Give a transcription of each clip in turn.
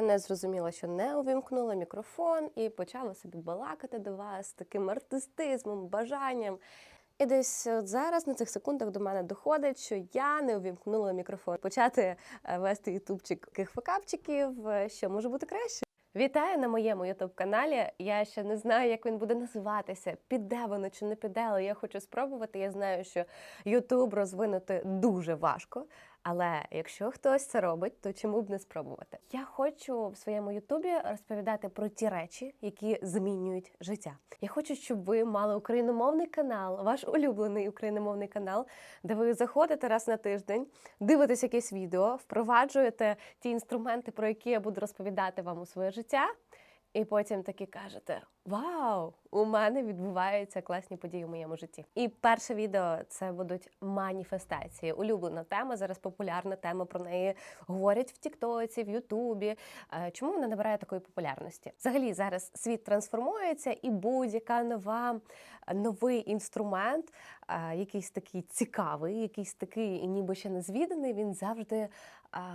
Не зрозуміла, що не увімкнула мікрофон і почала собі балакати до вас таким артистизмом, бажанням. І десь от зараз на цих секундах до мене доходить, що я не увімкнула мікрофон. Почати е, вести ютубчик таких факапчиків, е, що може бути краще. Вітаю на моєму ютуб каналі. Я ще не знаю, як він буде називатися, піде воно чи не піде, але я хочу спробувати. Я знаю, що Ютуб розвинути дуже важко. Але якщо хтось це робить, то чому б не спробувати? Я хочу в своєму Ютубі розповідати про ті речі, які змінюють життя. Я хочу, щоб ви мали україномовний канал, ваш улюблений україномовний канал, де ви заходите раз на тиждень, дивитесь якесь відео, впроваджуєте ті інструменти, про які я буду розповідати вам у своє життя. І потім таки кажете: Вау! У мене відбуваються класні події в моєму житті. І перше відео це будуть маніфестації. Улюблена тема, зараз популярна тема. Про неї говорять в Тіктоці, в Ютубі. Е, Чому вона набирає такої популярності? Взагалі зараз світ трансформується, і будь-яка нова новий інструмент, е, якийсь такий цікавий, якийсь такий, ніби ще не звіданий, він завжди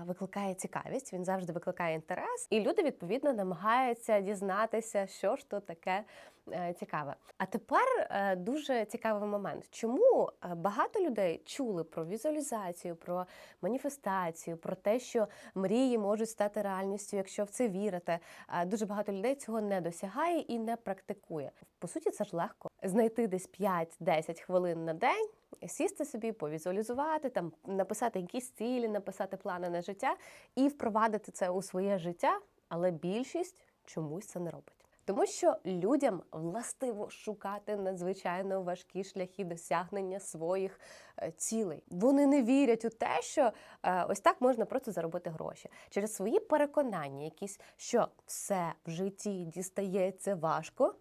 викликає цікавість, він завжди викликає інтерес, і люди відповідно намагаються дізнатися, що ж то таке е, цікаве. А тепер е, дуже цікавий момент, чому е, багато людей чули про візуалізацію, про маніфестацію, про те, що мрії можуть стати реальністю, якщо в це вірите. Дуже багато людей цього не досягає і не практикує. По суті, це ж легко знайти десь 5-10 хвилин на день сісти собі, повізуалізувати, там написати якісь цілі, написати плани на життя і впровадити це у своє життя, але більшість чомусь це не робить. Тому що людям властиво шукати надзвичайно важкі шляхи досягнення своїх е, цілей. Вони не вірять у те, що е, ось так можна просто заробити гроші через свої переконання, якісь що все в житті дістається важко.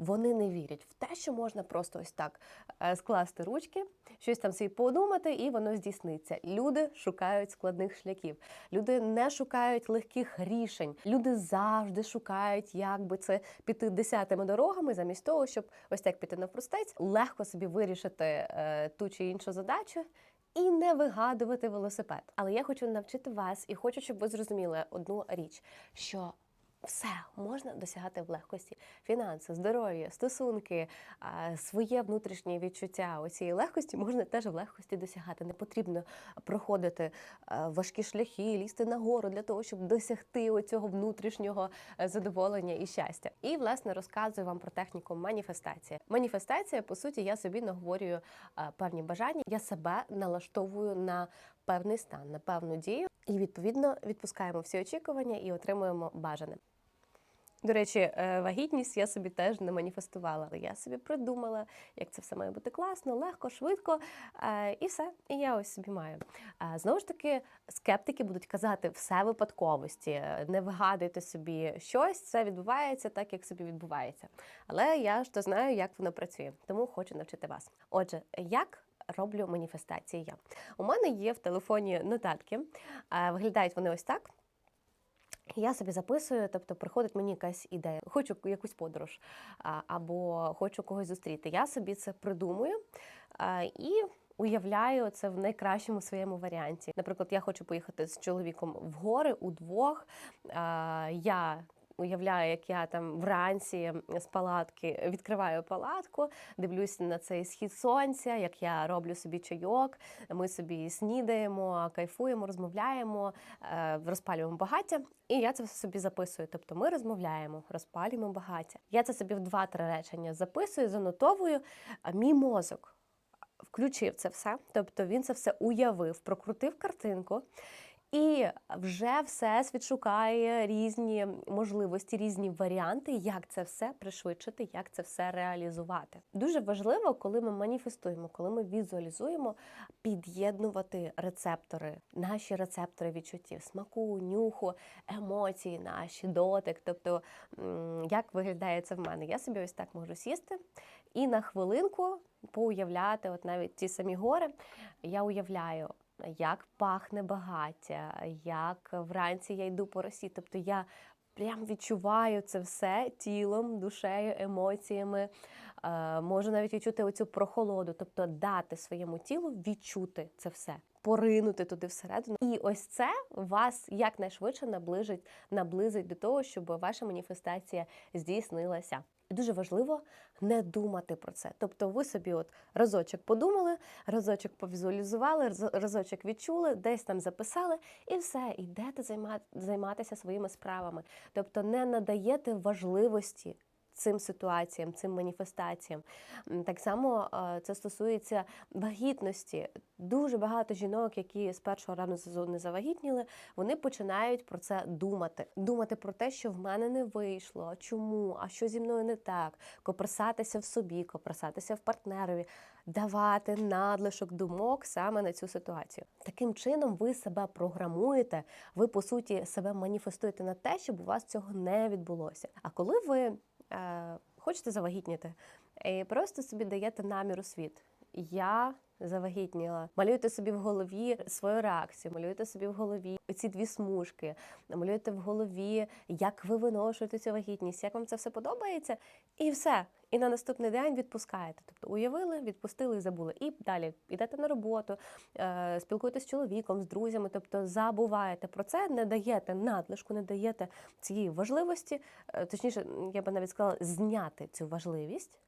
Вони не вірять в те, що можна просто ось так е, скласти ручки, щось там собі подумати, і воно здійсниться. Люди шукають складних шляхів. Люди не шукають легких рішень. Люди завжди шукають, як би це піти десятими дорогами, замість того, щоб ось так піти навпростець, легко собі вирішити е, ту чи іншу задачу. І не вигадувати велосипед. Але я хочу навчити вас і хочу, щоб ви зрозуміли одну річ, що все можна досягати в легкості: фінанси, здоров'я, стосунки, своє внутрішнє відчуття оцієї легкості можна теж в легкості досягати. Не потрібно проходити важкі шляхи, лізти нагору для того, щоб досягти оцього внутрішнього е, задоволення і щастя. І власне розказую вам про техніку маніфестації. Маніфестація, по суті, я собі наговорюю певні бажання. Я себе налаштовую на певний стан, на певну дію, і відповідно відпускаємо всі очікування і отримуємо бажане. До речі, е, вагітність я собі теж не маніфестувала, я собі придумала, як це все має бути класно, легко, швидко, е, і все. І я ось собі маю. Е, Знову ж таки, скептики будуть казати все випадковості, не вигадуйте собі щось, це відбувається так, як собі відбувається. Але я ж то знаю, як воно працює, тому хочу навчити вас. Отже, як роблю маніфестації я? У мене є в телефоні нотатки, виглядають вони ось так. Я собі записую, тобто приходить мені якась ідея, хочу якусь подорож або хочу когось зустріти. Я собі це придумую і уявляю це в найкращому своєму варіанті. Наприклад, я хочу поїхати з чоловіком в гори удвох. Я Уявляю, як я там вранці з палатки відкриваю палатку, дивлюся на цей схід сонця, як я роблю собі чайок. Ми собі снідаємо, кайфуємо, розмовляємо, е, розпалюємо багаття. І я це все собі записую. Тобто ми розмовляємо, розпалюємо багаття. Я це собі в два-три речення записую, занотовую. А Мій мозок включив це все, тобто він це все уявив, прокрутив картинку. І вже всесвіт шукає різні можливості, різні варіанти, як це все пришвидшити, як це все реалізувати. Дуже важливо, коли ми маніфестуємо, коли ми візуалізуємо, під'єднувати рецептори, наші рецептори відчуттів, смаку, нюху, емоції, наші дотик. Тобто, як виглядає це в мене? Я собі ось так можу сісти і на хвилинку поуявляти, от навіть ті самі гори, я уявляю як пахне багаття, як вранці я йду по росі. Тобто я прям відчуваю це все тілом, душею, емоціями. Е, Можу навіть відчути оцю прохолоду, тобто дати своєму тілу відчути це все, поринути туди всередину. І ось це вас якнайшвидше наближить, наблизить до того, щоб ваша маніфестація здійснилася. І дуже важливо не думати про це. Тобто, ви собі от разочок подумали, разочок повізуалізували, разочок відчули, десь там записали, і все, йдете займатися своїми справами. Тобто не надаєте важливості цим ситуаціям, цим маніфестаціям. Так само е, це стосується вагітності. Дуже багато жінок, які з першого разу не завагітніли, вони починають про це думати. Думати про те, що в мене не вийшло, чому, а що зі мною не так, копресатися в собі, копресатися в партнерові, давати надлишок думок саме на цю ситуацію. Таким чином, ви себе програмуєте, ви по суті себе маніфестуєте на те, щоб у вас цього не відбулося. А коли ви хочете завагітніти, просто собі даєте намір у світ. Я завагітніла. Малюєте собі в голові свою реакцію, малюєте собі в голові ці дві смужки, малюєте в голові, як ви виношуєте цю вагітність, як вам це все подобається, і все. І на наступний день відпускаєте. Тобто уявили, відпустили і забули. І далі йдете на роботу, е, спілкуєтесь з чоловіком, з друзями, тобто забуваєте про це, не даєте надлишку, не даєте цієї важливості, е, точніше, я би навіть сказала, зняти цю важливість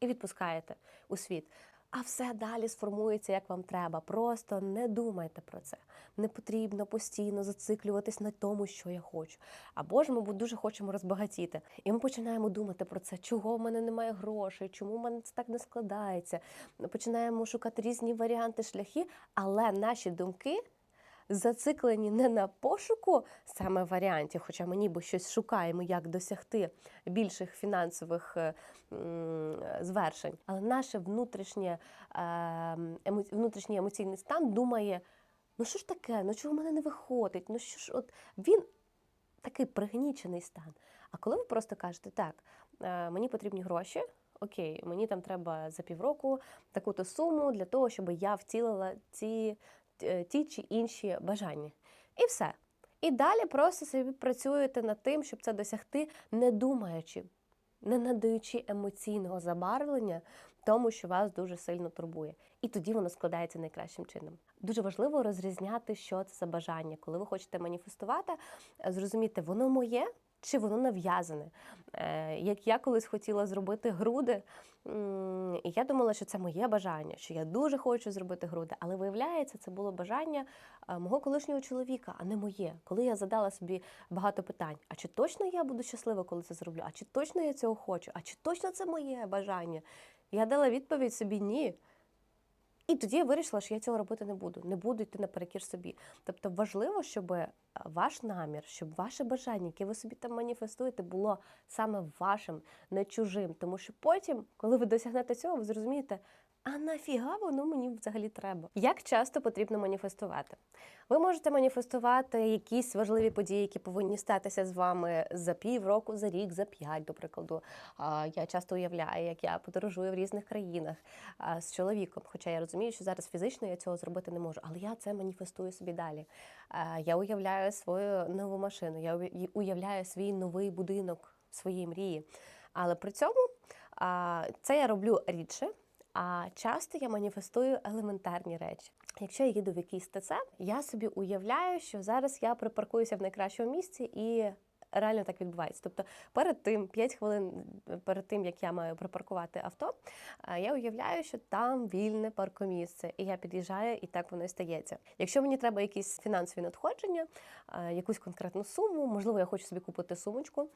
і відпускаєте у світ. А все далі сформується, як вам треба. Просто не думайте про це. Не потрібно постійно зациклюватись на тому, що я хочу. Або ж ми дуже хочемо розбагатіти. І ми починаємо думати про це, чого в мене немає грошей, чому в мене це так не складається. Ми починаємо шукати різні варіанти, шляхи, але наші думки зациклені не на пошуку саме варіантів, хоча ми ніби щось шукаємо, як досягти більших фінансових е, звершень. Але наше внутрішнє, е, внутрішній емоційний стан думає: ну що ж таке, ну чого в мене не виходить? Ну що ж, от він такий пригнічений стан. А коли ви просто кажете, так, е, мені потрібні гроші. Окей, мені там треба за півроку таку-то суму для того, щоб я втілила ці ті чи інші бажання. І все. І далі просто собі працюєте над тим, щоб це досягти, не думаючи, не надаючи емоційного забарвлення тому, що вас дуже сильно турбує. І тоді воно складається найкращим чином. Дуже важливо розрізняти, що це за бажання. Коли ви хочете маніфестувати, е, зрозуміти, воно моє. Чи воно нав'язане? Е, Як я колись хотіла зробити груди, і я думала, що це моє бажання, що я дуже хочу зробити груди, але виявляється, це було бажання е, мого колишнього чоловіка, а не моє. Коли я задала собі багато питань: а чи точно я буду щаслива, коли це зроблю? А чи точно я цього хочу? А чи точно це моє бажання? Я дала відповідь собі ні. І тоді я вирішила, що я цього робити не буду, не буду йти наперекір собі. Тобто важливо, щоб е, ваш намір, щоб ваше бажання, яке ви собі там маніфестуєте, було саме вашим, не чужим. Тому що потім, коли ви досягнете цього, ви зрозумієте, а нафіга воно мені взагалі треба? Як часто потрібно маніфестувати? Ви можете маніфестувати якісь важливі події, які повинні статися з вами за півроку, за рік, за п'ять, до прикладу. Я часто уявляю, як я подорожую в різних країнах з чоловіком. Хоча я розумію, що зараз фізично я цього зробити не можу, але я це маніфестую собі далі. Я уявляю свою нову машину, я уя- уявляю свій новий будинок своєї мрії. Але при цьому це я роблю рідше. А часто я маніфестую елементарні речі. Якщо я їду в якийсь ТЦ, я собі уявляю, що зараз я припаркуюся в найкращому місці і. Реально так відбувається. Тобто, перед тим 5 хвилин перед тим, як я маю припаркувати авто, е, я уявляю, що там вільне паркомісце, і я під'їжджаю, і так воно і стається. Якщо мені треба якісь фінансові надходження, е, якусь конкретну суму, можливо, я хочу собі купити сумочку.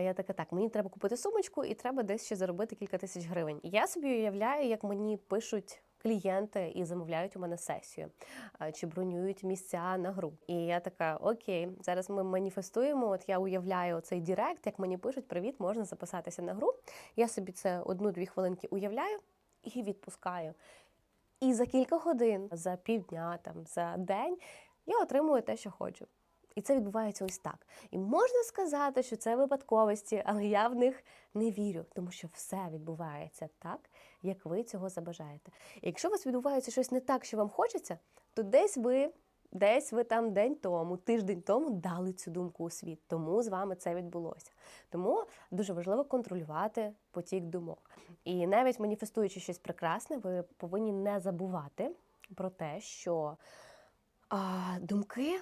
Я така, так, мені треба купити сумочку, і треба десь ще заробити кілька тисяч гривень. Я собі уявляю, як мені пишуть. Клієнти і замовляють у мене сесію чи бронюють місця на гру. І я така: Окей, зараз ми маніфестуємо. От я уявляю цей Дірект, як мені пишуть, привіт, можна записатися на гру. Я собі це одну-дві хвилинки уявляю і відпускаю. І за кілька годин, за півдня, там за день я отримую те, що хочу. І це відбувається ось так. І можна сказати, що це випадковості, але я в них не вірю, тому що все відбувається так, як ви цього забажаєте. І якщо у вас відбувається щось не так, що вам хочеться, то десь ви Десь ви там день тому, тиждень тому дали цю думку у світ, тому з вами це відбулося. Тому дуже важливо контролювати потік думок. І навіть маніфестуючи щось прекрасне, ви повинні не забувати про те, що а, думки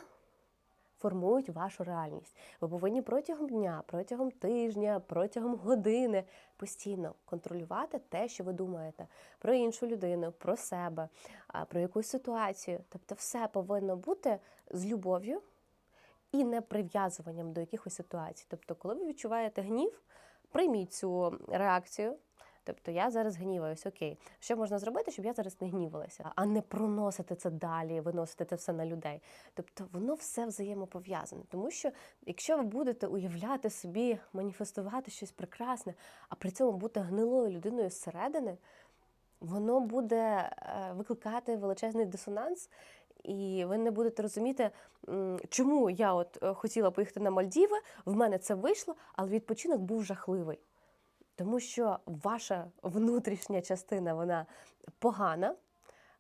формують вашу реальність. Ви повинні протягом дня, протягом тижня, протягом години постійно контролювати те, що ви думаєте про іншу людину, про себе, про якусь ситуацію. Тобто, все повинно бути з любов'ю і не прив'язуванням до якихось ситуацій. Тобто, коли ви відчуваєте гнів, прийміть цю реакцію. Тобто я зараз гніваюсь, окей, що можна зробити, щоб я зараз не гнівалася, а не проносити це далі, виносити це все на людей. Тобто воно все взаємопов'язане. Тому що якщо ви будете уявляти собі, маніфестувати щось прекрасне, а при цьому бути гнилою людиною зсередини, воно буде е, викликати величезний дисонанс, і ви не будете розуміти, чому я от е, хотіла поїхати на Мальдіви, в мене це вийшло, але відпочинок був жахливий. Тому що ваша внутрішня частина вона погана,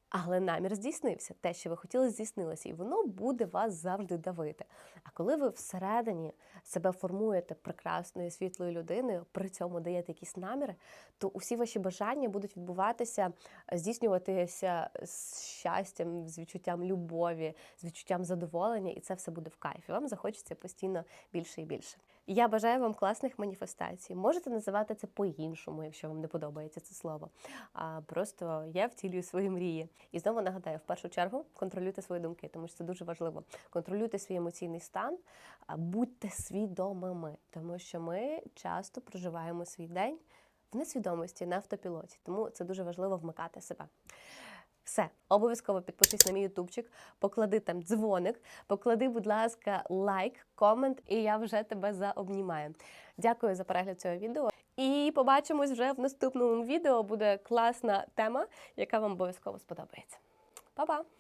але намір здійснився. Те, що ви хотіли, здійснилося, і воно буде вас завжди давити. А коли ви всередині себе формуєте прекрасною світлою людиною, при цьому даєте якісь наміри, то усі ваші бажання будуть відбуватися, здійснюватися з щастям, з відчуттям любові, з відчуттям задоволення, і це все буде в кайфі. Вам захочеться постійно більше і більше. Я бажаю вам класних маніфестацій. Можете називати це по-іншому, якщо вам не подобається це слово. А просто я втілюю свої мрії. І знову нагадаю, в першу чергу контролюйте свої думки, тому що це дуже важливо. Контролюйте свій емоційний стан, будьте свідомими, тому що ми часто проживаємо свій день в несвідомості на автопілоті. Тому це дуже важливо вмикати себе. Все, обов'язково підпишись на мій ютубчик, поклади там дзвоник, поклади, будь ласка, лайк, комент, і я вже тебе заобнімаю. Дякую за перегляд цього відео. І побачимось вже в наступному відео. Буде класна тема, яка вам обов'язково сподобається. Па-па!